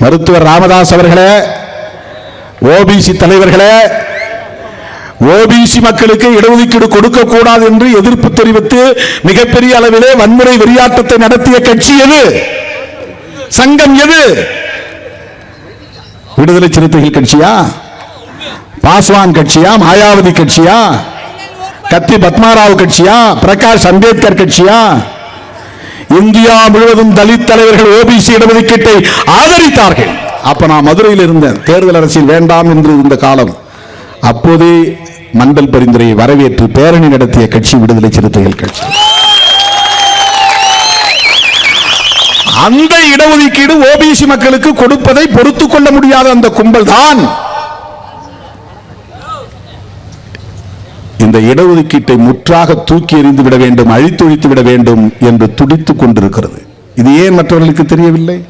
மருத்துவர் ராமதாஸ் அவர்களே ஓபிசி தலைவர்களே ஓபிசி மக்களுக்கு இடஒதுக்கீடு கொடுக்க கூடாது என்று எதிர்ப்பு தெரிவித்து மிகப்பெரிய அளவிலே வன்முறை வெறியாட்டத்தை நடத்திய கட்சி எது? சங்கம் எது? விடுதலை சிறுத்தைகள் கட்சியா? பாஸ்வான் கட்சியா? மாயாவதி கட்சியா? கத்தி பத்மாராவ் கட்சியா? பிரகாஷ் அம்பேத்கர் கட்சியா? இந்தியா முழுவதும் தலித் தலைவர்கள் ஓபிசி இடஒதுக்கீட்டை ஆதரித்தார்கள். அப்ப நான் மதுரையில் இருந்தேன். தேர்தல் அரசியல் வேண்டாம் என்று இருந்த காலம். அப்போதே மண்டல் பரிந்துரையை வரவேற்று பேரணி நடத்திய கட்சி விடுதலை சிறுத்தைகள் கட்சி. அந்த இடஒதுக்கீடு ஓபிசி மக்களுக்கு கொடுப்பதை பொறுத்துக் கொள்ள முடியாத அந்த கும்பல் தான் இந்த இடஒதுக்கீட்டை முற்றாக தூக்கி எறிந்து விட வேண்டும் அழித்தொழித்து விட வேண்டும் என்று துடித்துக் கொண்டிருக்கிறது. இது ஏன் மற்றவர்களுக்கு தெரியவில்லை?